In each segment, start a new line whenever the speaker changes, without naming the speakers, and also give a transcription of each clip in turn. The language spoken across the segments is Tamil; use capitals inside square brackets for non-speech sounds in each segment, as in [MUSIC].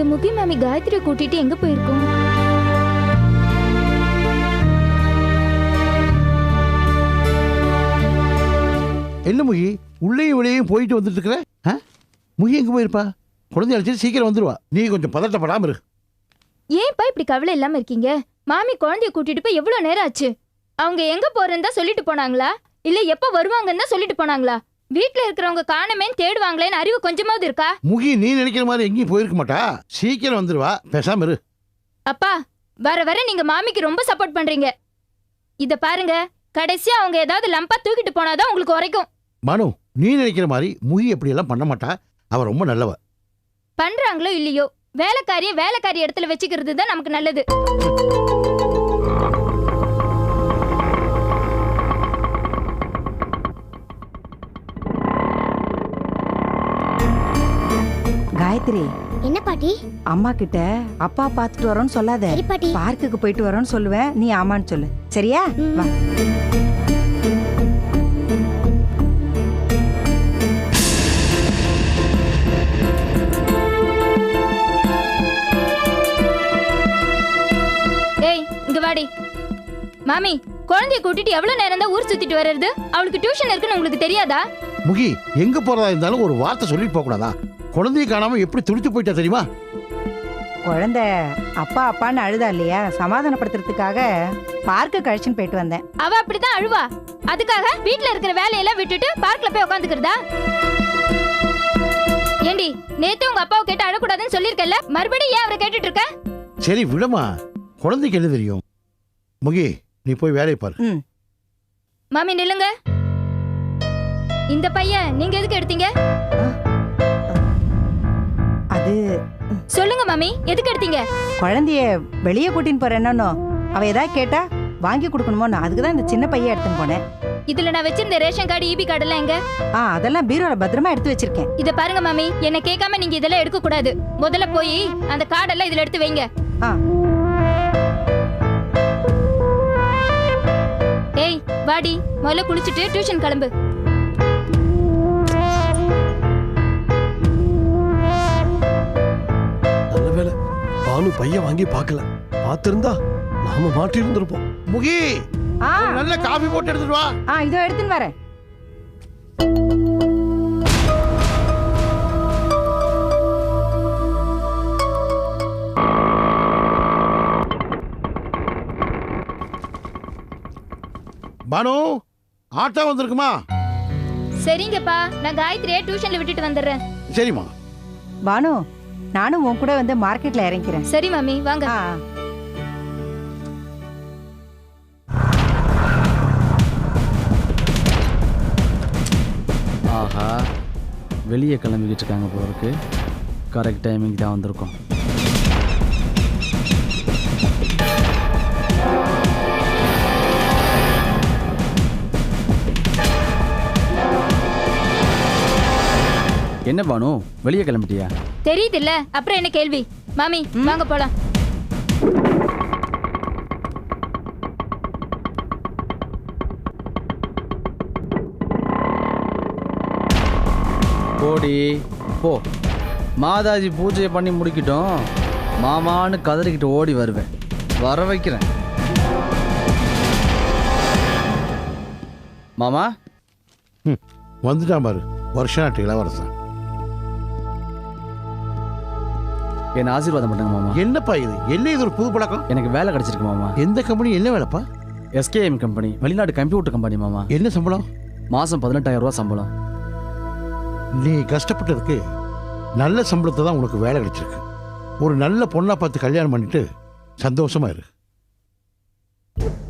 இந்த முகி மாமி காயத்ரியை கூட்டிட்டு எங்க போயிருக்கோம்?
என்ன முகி? உள்ளேயும் வெளியேயும் போயிட்டு வந்துட்டு இருக்கிற? முகி எங்க போயிருப்பா? குழந்தை அழைச்சிட்டு சீக்கிரம் வந்துருவா. நீ கொஞ்சம் பதட்டப்படாம இரு.
ஏன்ப்பா இப்படி கவலை இல்லாம இருக்கீங்க? மாமி குழந்தைய கூட்டிட்டு போய் எவ்வளவு நேரம் ஆச்சு? அவங்க எங்க போறேன்னு தான் சொல்லிட்டு போனாங்களா? இல்ல எப்ப வருவாங்கன்னு தான் சொல்லிட்டு போனாங்களா? வீட்ல இருக்கிறவங்க காணமேன்னு தேடுவாங்களேன்னு அறிவு கொஞ்சமாவது இருக்கா?
முகி நீ நினைக்கிற மாதிரி எங்கேயும் போயிருக்க மாட்டா? சீக்கிரம் வந்துருவா. பேசாம இரு.
அப்பா வர வர நீங்க மாமிக்கு ரொம்ப சப்போர்ட் பண்றீங்க. இத பாருங்க கடைசியா அவங்க ஏதாவது லம்பா தூக்கிட்டு போனாதான் உங்களுக்கு உரைக்கும்.
மனு நீ நினைக்கிற மாதிரி முகி அப்படி எல்லாம் பண்ண மாட்டா? அவ ரொம்ப நல்லவ.
பண்றாங்களோ இல்லையோ? வேலைக்காரியை வேலைக்காரி இடத்துல வச்சுக்கிறது தான் நமக்கு நல்லது.
காயத்ரி.
என்ன பாட்டி?
அம்மா கிட்ட அப்பா பார்த்துட்டு வரோன்னு சொல்லாத.
சரி பாட்டி.
பார்க்குக்கு போயிட்டு வரோன்னு சொல்லுவேன். நீ ஆமான்னு சொல்லு. சரியா. வா.
ஏய் இங்க வாடி. மாமி குழந்தைய கூட்டிட்டு எவ்வளவு நேரம் தான் ஊர் சுத்திட்டு வர்றது? அவளுக்கு டியூஷன் இருக்குன்னு உங்களுக்கு தெரியாதா?
முகி எங்க போறதா இருந்தாலும் ஒரு வார்த்தை சொல்லிட்டு போக கூடாதா குழந்தைய காணாம எப்படி துடிச்சு போயிட்டா தெரியுமா?
குழந்தை அப்பா அப்பான்னு அழுதா இல்லையா? சமாதானப்படுத்துறதுக்காக பார்க்கு கழிச்சுன்னு போயிட்டு வந்தேன்.
அவ அப்படிதான் அழுவா. அதுக்காக வீட்ல இருக்கிற வேலையெல்லாம் விட்டுட்டு பார்க்ல போய் உட்காந்துக்கிறதா ஏண்டி நேத்து உங்க அப்பாவை கேட்டு அழக்கூடாதுன்னு சொல்லிருக்கல மறுபடியும் ஏன் அவரை கேட்டுட்டு இருக்க?
சரி விடமா குழந்தைக்கு என்ன தெரியும்? முகி நீ போய் வேலையை பாரு.
மாமி நில்லுங்க. இந்த பையன் நீங்க எதுக்கு எடுத்தீங்க?
அது
சொல்லுங்க மாமி எதுக்கு எடுத்தீங்க?
குழந்தைய வெளியே கூட்டின்னு போறேன்னு அவ ஏதாவது கேட்டா வாங்கி கொடுக்கணுமோ? நான் அதுக்கு தான் இந்த சின்ன பையன் எடுத்துன்னு போனேன்.
இதுல நான் வச்சிருந்த ரேஷன் கார்டு இபி கார்டு எல்லாம் எங்க?
ஆ அதெல்லாம் பீரோல பத்திரமா எடுத்து வச்சிருக்கேன்.
இத பாருங்க மாமி என்ன கேட்காம நீங்க இதெல்லாம் எடுக்க கூடாது முதல்ல போய் அந்த கார்டெல்லாம் இதுல எடுத்து வைங்க.
ஆ.
ஏய் வாடி. முதல்ல குளிச்சுட்டு டியூஷன் கிளம்பு.
பானு பையன் வாங்கி பார்க்கல. பார்த்திருந்தா நாம மாட்டி இருந்திருப்போம்.
முகி நல்ல காஃபி போட்டு எடுத்துட்டு வா.
ஆ இதோ எடுத்துன்னு வரேன்.
பானு ஆட்டோ வந்திருக்குமா?
சரிங்கப்பா நான் காயத்ரியை டியூஷன்ல விட்டுட்டு வந்துடுறேன்.
சரிம்மா.
பானு நானும் உன் கூட வந்து மார்க்கெட்ல இறங்கிறேன்.
சரி மாமி வாங்க.
ஆ.
ஆஹா வெளியே கிளம்பிக்கிட்டு இருக்காங்க போல இருக்கு கரெக்ட் டைமிங் தான் வந்திருக்கோம். என்ன பானு? வெளியே கிளம்பிட்டியா?
தெரியுதுல்ல. அப்புறம் என்ன கேள்வி? மாமி வாங்க போலாம்.
போடி போ. மாதாஜி பூஜையை பண்ணி முடிக்கட்டும். மாமான்னு கதறிக்கிட்டு ஓடி வருவேன். வர வைக்கிறேன். மாமா?
வந்துட்டான் பாரு. வருஷ நாட்டு இளவரசன்.
என்ன ஆசீர்வாதம் பண்ணுங்க மாமா.
என்னப்பா இது? என்ன இது ஒரு புது பழக்கம்?
எனக்கு வேலை கிடைச்சிருக்கு மாமா.
எந்த கம்பெனி என்ன வேலைப்பா?
எஸ்கேஎம் கம்பெனி வெளிநாடு கம்ப்யூட்டர் கம்பெனி மாமா.
என்ன சம்பளம்?
மாதம் பதினெட்டாயிரம் ரூபா சம்பளம்.
நீ கஷ்டப்பட்டதுக்கு நல்ல சம்பளத்தை தான் உனக்கு வேலை கிடைச்சிருக்கு. ஒரு நல்ல பொண்ணா பார்த்து கல்யாணம் பண்ணிட்டு சந்தோஷமா இரு.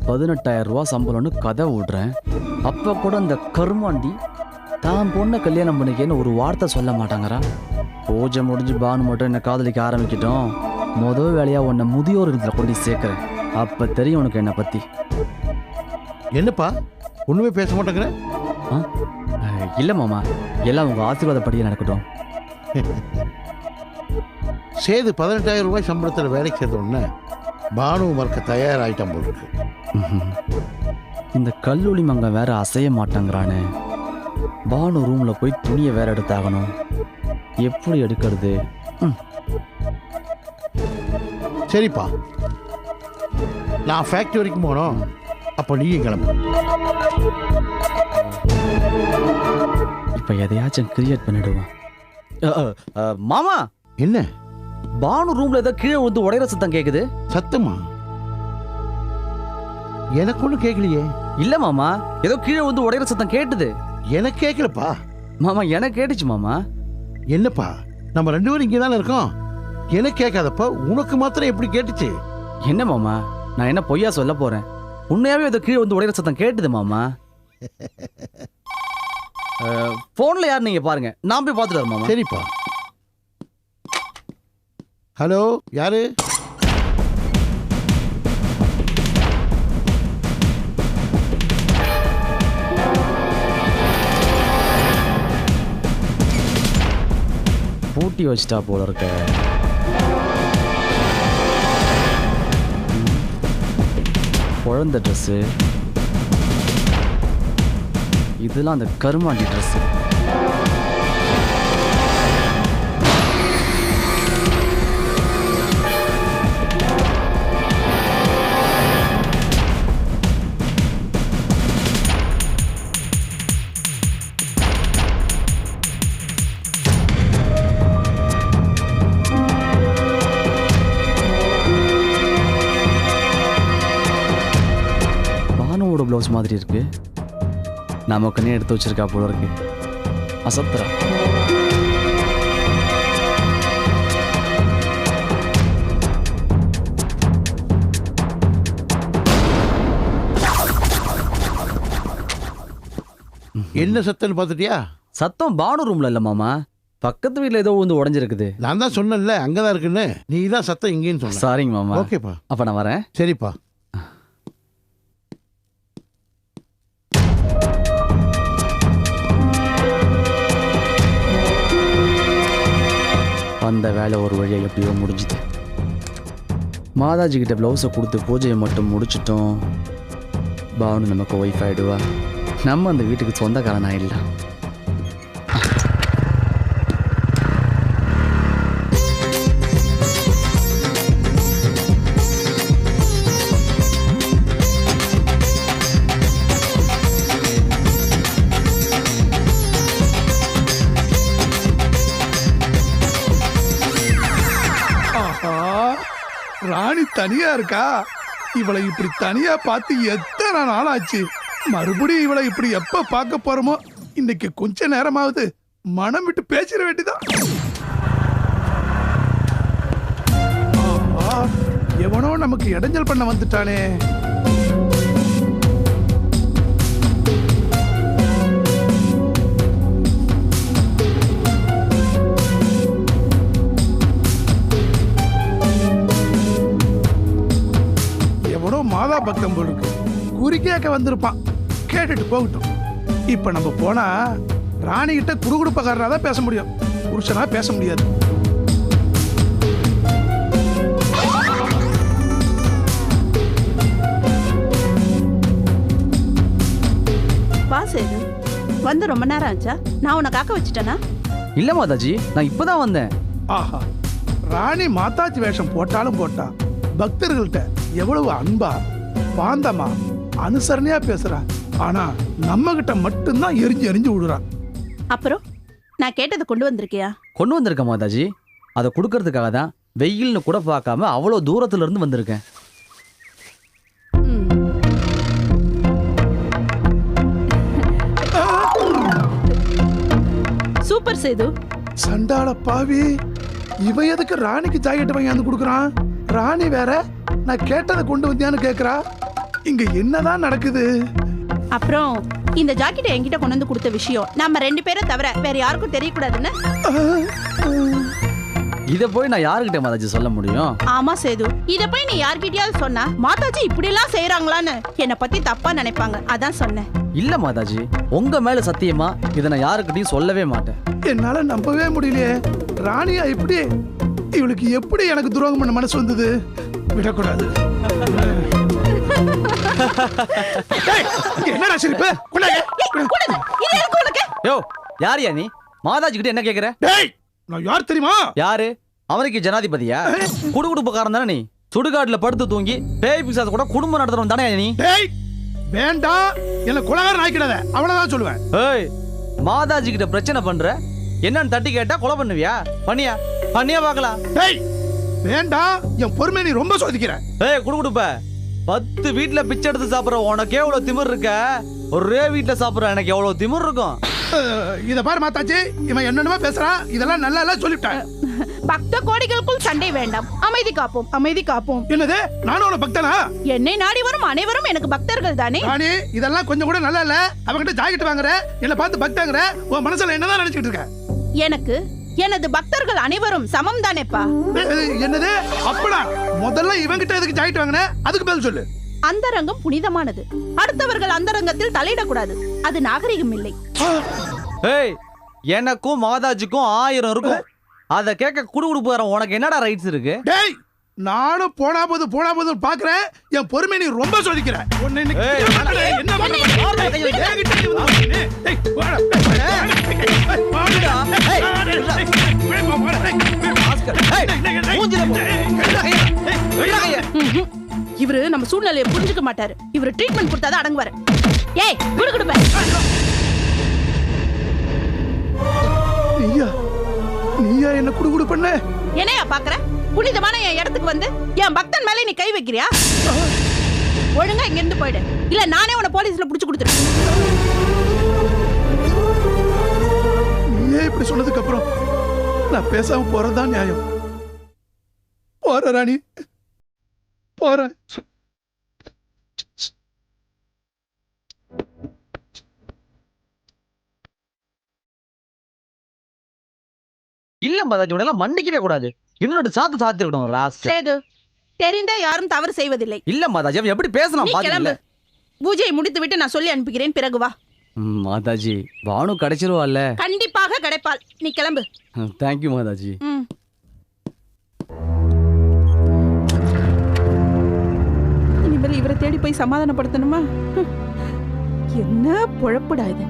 பதினெட்டாயிரம் ரூபா சம்பளம்னு கதை விடுறேன் அப்போ கூட இந்த கருமாண்டி தான் பொண்ணை கல்யாணம் பண்ணிக்கேன்னு ஒரு வார்த்தை சொல்ல மாட்டாங்கறா. பூஜை முடிஞ்சு பானு மட்டும் என்னை காதலிக்க ஆரம்பிக்கிட்டோம். முதல் வேலையாக உன்னை முதியோர் இல்லத்துல கொண்டு சேர்க்குறேன். அப்போ தெரியும் உனக்கு என்னை பற்றி
என்னப்பா? ஒண்ணுமே பேச மாட்டேங்கிற?
இல்லை மாமா. எல்லாம் உங்கள் ஆசீர்வாதப்படியே நடக்கட்டும்.
சேது பதினெட்டாயிரம் ரூபாய் சம்பளத்தில் வேலைக்கு சேர்ந்த உடனே பானு மறக்க தயாராயிட்டான் போல இருக்கு.
இந்த கல்லூலி மங்க வேற அசைய மாட்டாங்கிறானே. பானு ரூமில் போய் துணியை வேற எடுத்தாகணும். எப்படி எடுக்கிறது?
சரிப்பா. நான் ஃபேக்ட்ரி வரைக்கும் போகணும். அப்போ நீயும் கிளம்பு.
இப்போ எதையாச்சும் கிரியேட் அ, மாமா!
என்ன?
பானு ரூம்ல ஏதோ கீழே வந்து உடையிற சத்தம் கேக்குது.
சத்தமா? எனக்கு ஒன்றும் கேட்கலையே
இல்ல மாமா ஏதோ கீழே வந்து உடையிற சத்தம் கேட்டுது.
எனக்கு கேட்கலப்பா
மாமா எனக்கு கேட்டுச்சு மாமா.
என்னப்பா நம்ம ரெண்டு பேரும் இங்கே தானே இருக்கோம்? எனக்கு கேட்காதப்ப உனக்கு மாத்திரம் எப்படி கேட்டுச்சு?
என்ன மாமா நான் என்ன பொய்யா சொல்ல போறேன்? உண்மையாவே ஏதோ கீழே வந்து உடையிற சத்தம் கேட்டுது மாமா. [LAUGHS] போன்ல யார் நீங்க பாருங்க நான் போய் பார்த்துட்டு வரேன் மாமா.
சரிப்பா. ஹலோ யாரு?
பூட்டி வச்சிட்டா போல இருக்க. குழந்த ட்ரெஸ்ஸு இதெல்லாம் அந்த கருமாண்டி ட்ரெஸ்ஸு ப்ளவுஸ் மாதிரி இருக்கு. நமக்குன்னே எடுத்து வச்சிருக்கா போல இருக்கு. அசத்துறா
என்ன சத்தம்னு பார்த்துட்டியா?
சத்தம் பானு ரூம்ல இல்ல மாமா. பக்கத்து வீட்ல ஏதோ வந்து உடைஞ்சிருக்குது.
நான் தான் சொன்னேன்ல அங்கே தான் இருக்குன்னு. நீ தான் சத்தம் இங்கேன்னு சொன்ன.
சாரிங்க மாமா.
ஓகேப்பா
அப்ப நான் வரேன்.
சரிப்பா.
அந்த வேலை ஒரு வழியாக எப்படியோ முடிஞ்சுது. மாதாஜி கிட்ட ப்ளவுஸை கொடுத்து பூஜையை மட்டும் முடிச்சிட்டோம். பானு நமக்கு ஒய்ஃப் ஆயிடுவா. நம்ம அந்த வீட்டுக்கு சொந்தக்காரன் ஆயிடலாம்
ராணி தனியா இருக்கா? இவளை இப்படி தனியா பார்த்து எத்தனை நாள் ஆச்சு மறுபடியும் இவளை இப்படி எப்ப பார்க்க போறோமோ? இன்னைக்கு கொஞ்ச நேரமாவது மனம் விட்டு பேசிட வேண்டிதான் எவனோ நமக்கு இடைஞ்சல் பண்ண வந்துட்டானே. எவனோ மாதா பக்தம் போல் இருக்கு. குறி கேட்க வந்திருப்பான். கேட்டுட்டு போகட்டும். இப்ப நம்ம போனா ராணி கிட்ட குடுகுடுப்பக்காரனா தான் பேச முடியும். புருஷனா பேச முடியாது.
வா சேது. வந்து ரொம்ப நேரம் ஆச்சா? நான் உன்னை காக்க வச்சுட்டேனா?
இல்ல மாதாஜி நான் இப்பதான் வந்தேன்.
ஆஹா. ராணி மாதாஜி வேஷம் போட்டாலும் போட்டா பக்தர்கள்ட்ட எவ்வளவு அன்பா பாந்தமா அனுசரணையா பேசுறா. ஆனா நம்ம கிட்ட மட்டும்தான் எரிஞ்சு எரிஞ்சு விடுறா.
அப்புறம்? நான் கேட்டதை கொண்டு வந்திருக்கியா?
கொண்டு வந்திருக்கேன் மாதாஜி. அதை கொடுக்கறதுக்காக தான் வெயில்னு கூட பார்க்காம அவ்வளோ தூரத்துல இருந்து வந்திருக்கேன்.
சூப்பர் சேது.
சண்டாள பாவி. இவன் எதுக்கு ராணிக்கு ஜாக்கெட் வாங்கி கொடுக்குறான்? ராணி வேற. நான் கேட்டதை கொண்டு வந்தியான்னு கேக்குறா? இங்க என்னதான் நடக்குது?
அப்புறம் இந்த ஜாக்கெட்டை என்கிட்ட கொண்டு வந்து கொடுத்த விஷயம் நம்ம ரெண்டு பேரை தவிர வேற யாருக்கும் தெரியக்கூடாதுன்னு?
இதை போய் நான் யாருக்கிட்ட மாதாஜி சொல்ல முடியும்?
ஆமா சேது. இத போய் நீ யார்கிட்டயாவது சொன்னா மாதாஜி இப்படி எல்லாம் செய்யறாங்களான்னு என்னை பத்தி தப்பா நினைப்பாங்க. அதான் சொன்னேன்.
இல்ல மாதாஜி உங்க மேல சத்தியமா இதை நான் யாருக்கிட்டையும் சொல்லவே மாட்டேன்.
என்னால நம்பவே முடியலையே. ராணியா இப்படி இவளுக்கு எப்படி எனக்கு துரோகம் பண்ண மனசு வந்தது? விடக்கூடாது. என்னடா சிரிப்பு?
யோ யாரியா நீ? மாதாஜி கிட்ட என்ன கேக்குற?
டேய் நான் யார் தெரியுமா?
யாரு? அமெரிக்க ஜனாதிபதியா? குடுகுடுப்புக்காரன் தானே நீ? சுடுகாட்டுல படுத்து தூங்கி பேய் பிசாச கூட குடும்பம் நடத்துறவன் தானே நீ?
டேய் வேண்டாம் என்ன குலகாரன் ஆக்கிடாத. அவ்வளவுதான் சொல்லுவேன்.
ஏய் மாதாஜி கிட்ட பிரச்சனை பண்ற? என்னன்னு தட்டி கேட்டா கொலை பண்ணுவியா? பண்ணியா? பண்ணியா பார்க்கலாம்.
டேய் வேண்டாம் என் பொறுமை நீ ரொம்ப சோதிக்கிற
ஏய் குடுகுடுப்ப பத்து வீட்ல பிச்சை எடுத்து சாப்பிடுற உனக்கு எவ்வளவு திமிர் இருக்க? ஒரே வீட்ல சாப்பிடுற எனக்கு எவ்வளவு திமிர் இருக்கும்?
இத பாரு மாத்தாச்சி இவன் என்னென்னமோ பேசுறான் இதெல்லாம் நல்லா எல்லாம் சொல்லிவிட்டேன்.
பக்த கோடிகளுக்குள் சண்டை வேண்டாம். அமைதி காப்போம். அமைதி காப்போம்.
என்னது? நானும் உன பக்தனா?
என்னை நாடி வரும் அனைவரும் எனக்கு பக்தர்கள் தானே?
ராணி இதெல்லாம் கொஞ்சம் கூட நல்லா இல்ல. அவன்கிட்ட ஜாக்கெட் வாங்குற என்ன பார்த்து பக்தங்கிற உன் மனசுல என்னதான் நினைச்சிட்டு இருக்க?
எனக்கு எனது பக்தர்கள் அனைவரும் சமம் தானேப்பா
என்னது? அப்படா. முதல்ல இவன்கிட்ட எதுக்கு ஜாக்கெட் வாங்கின? அதுக்கு பதில் சொல்லு.
அந்தரங்கம் புனிதமானது. அடுத்தவர்கள் அந்தரங்கத்தில் தலையிடக்கூடாது. அது நாகரிகம் இல்லை.
ஏய் எனக்கும் மாதாஜிக்கும் ஆயிரம் இருக்கும். அத கேட்க குடுகுடுப்புக்காரன் உனக்கு என்னடா ரைட்ஸ் இருக்கு?
டேய் நானும் போனா போது போனா போது பாக்குறேன். என் பொறுமை நீ ரொம்ப சோதிக்கிற.
இவரு நம்ம சூழ்நிலையை புரிஞ்சுக்க மாட்டாரு. இவரு ட்ரீட்மெண்ட் கொடுத்தாதான் அடங்குவாரு. ஏய் குடு குடுப்ப.
நீயா? நீயா என்ன குடு குடு பண்ண?
என்னையா பாக்குற? புனிதமான என் இடத்துக்கு வந்து என் பக்தன் மேல நீ கை வைக்கிறியா? ஒழுங்கா இங்க இருந்து போயிடு. இல்ல நானே உன்னை போலீஸ்ல புடிச்சு கொடுத்துருவேன்
நீயே இப்படி சொன்னதுக்கு அப்புறம் நான் பேசாம போறதுதான் நியாயம். போற ராணி. போறேன்
இல்ல மாதாஜி உடனே மன்னிக்கவே கூடாது. இன்னொரு சாத்து சாத்தி இருக்கணும் லாஸ்ட்
சேது தெரிந்தே யாரும் தவறு செய்வதில்லை.
இல்ல மாதாஜி அவன் எப்படி பேசலாம் பாத்தீங்களா?
பூஜையை முடித்து விட்டு நான் சொல்லி அனுப்புகிறேன் பிறகு வா.
மாதாஜி பானு கிடைச்சிருவாள்ல.
கண்டிப்பாக கிடைப்பாள். நீ கிளம்பு.
தேங்க்யூ மாதாஜி.
ம். இனிமேல் இவரை தேடி போய் சமாதானப்படுத்தணுமா. என்ன பொழப்புடா இது.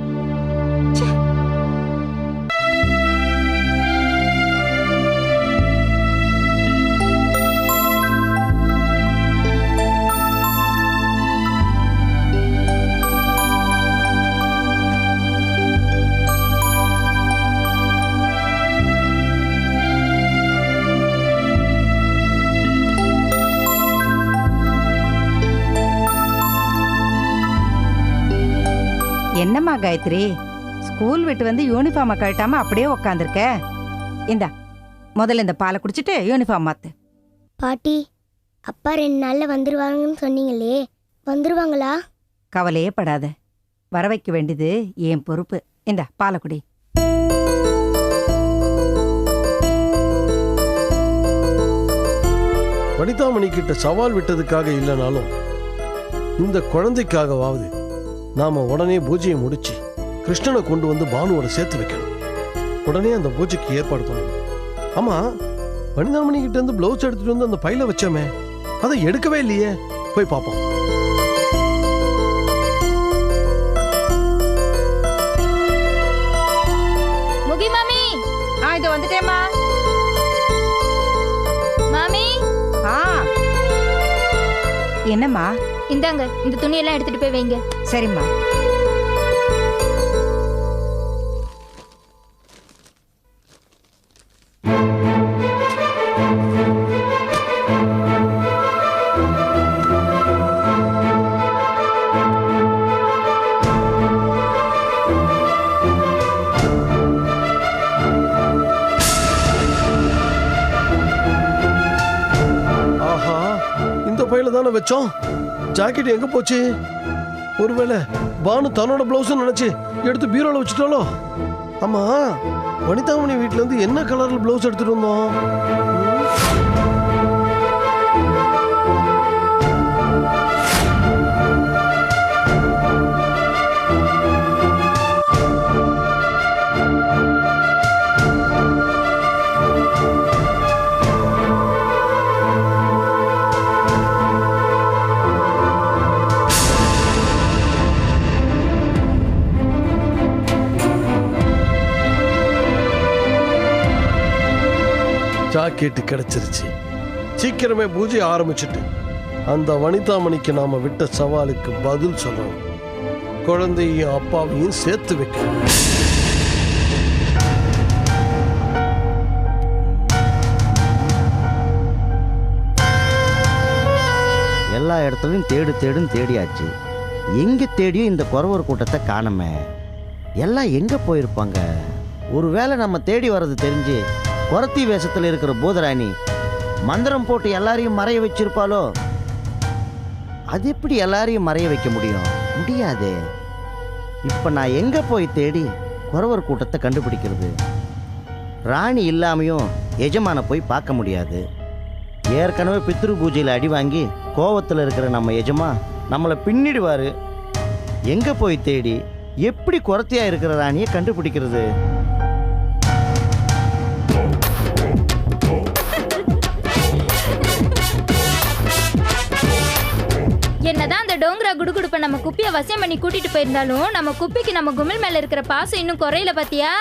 காயத்ரி ஸ்கூல் விட்டு வந்து யூனிஃபார்மை கழட்டாம அப்படியே உக்காந்துருக்க. இந்தா முதல்ல இந்த பாலை குடிச்சிட்டு யூனிஃபார்ம் மாத்து.
பாட்டி அப்பா ரெண்டு நாள்ல வந்துருவாங்கன்னு சொன்னீங்களே வந்துருவாங்களா?
கவலையே படாத. வர வைக்க வேண்டியது என் பொறுப்பு. இந்தா பாலை குடி.
வனிதாமணி கிட்ட சவால் விட்டதுக்காக இல்லைனாலும் இந்த குழந்தைக்காகவாவது நாம உடனே பூஜையை முடிச்சு கிருஷ்ணனை கொண்டு வந்து பானுவோட சேர்த்து வைக்கணும். உடனே அந்த பூஜைக்கு ஏற்பாடு பண்ணணும். ஆமா வனிதாமணி கிட்ட இருந்து பிளவுஸ் எடுத்துட்டு வந்து அந்த பையில வச்சோமே அதை எடுக்கவே இல்லையே. போய் பார்ப்போம்.
இது வந்துட்டேம்மா. என்னம்மா?
இந்தாங்க இந்த துணியெல்லாம் எடுத்துட்டு போய் வைங்க.
சரிம்மா.
பையில தானே வச்சோம்? ஜாக்கெட் எங்க போச்சு? ஒருவேளை பானு தன்னோட பிளவுஸ் நினைச்சு எடுத்து பீரோல வச்சுட்டாலோ ஆமா வனிதாமணி வீட்டுல இருந்து என்ன கலர்ல பிளவுஸ் எடுத்துட்டு வந்தோம்? ஜாக்கெட்டு கிடைச்சிருச்சு. சீக்கிரமே பூஜை ஆரம்பிச்சுட்டு அந்த வனிதாமணிக்கு நாம விட்ட சவாலுக்கு பதில் சொல்லணும். குழந்தையும் அப்பாவையும் சேர்த்து வைக்கணும்.
எல்லா இடத்துலையும் தேடு தேடும் தேடியாச்சு. எங்கே தேடியும் இந்த குறவர் கூட்டத்தை காணோமே. எல்லாம் எங்கே போயிருப்பாங்க? ஒருவேளை நம்ம தேடி வர்றது தெரிஞ்சு குரத்தி வேஷத்தில் இருக்கிற பூதராணி மந்திரம் போட்டு எல்லாரையும் மறைய வச்சிருப்பாளோ? அது எப்படி எல்லாரையும் மறைய வைக்க முடியும்? முடியாதே. இப்போ நான் எங்கே போய் தேடி குறவர் கூட்டத்தை கண்டுபிடிக்கிறது? ராணி இல்லாமையும் எஜமான போய் பார்க்க முடியாது. ஏற்கனவே பித்ரு பூஜையில் அடி வாங்கி கோவத்தில் இருக்கிற நம்ம எஜமா நம்மளை பின்னிடுவார். எங்கே போய் தேடி எப்படி குறத்தியா இருக்கிற ராணியை கண்டுபிடிக்கிறது?
என்னதான் அந்த டோங்கரா குடுகுடுப்ப நம்ம குப்பிய வசியம் பண்ணி கூட்டிட்டு போயிருந்தாலும் நம்ம குப்பிக்கு நம்ம குமிழ் மேல இருக்கிற பாசம் இன்னும் குறையல பாத்தியா?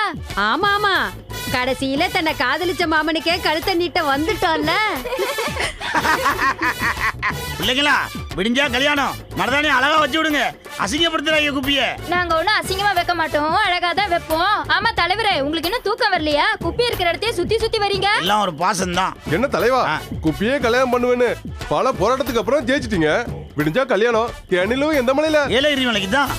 ஆமா ஆமா. கடைசியில தன்னை காதலிச்ச மாமனுக்கே கழுத்த நீட்ட வந்துட்டோம்ல
பிள்ளைங்களா விடிஞ்சா கல்யாணம். மரதானி அழகா வச்சு விடுங்க. அசிங்கப்படுத்துறாங்க குப்பிய.
நாங்க ஒண்ணும் அசிங்கமா வைக்க மாட்டோம். அழகா தான் வைப்போம். ஆமா தலைவரே உங்களுக்கு இன்னும் தூக்கம் வரலையா? குப்பி இருக்கிற இடத்தையே சுத்தி சுத்தி வரீங்க.
எல்லாம் ஒரு பாசம்தான்.
என்ன தலைவா. குப்பியே கல்யாணம் பண்ணுவேன்னு பல போராட்டத்துக்கு அப்புறம் ஜெயிச்சிட்டீங்க. விடிஞ்சா கல்யாணம். தெனிலும் எந்த மலையில?
ஏலகிரி மலைக்கு தான்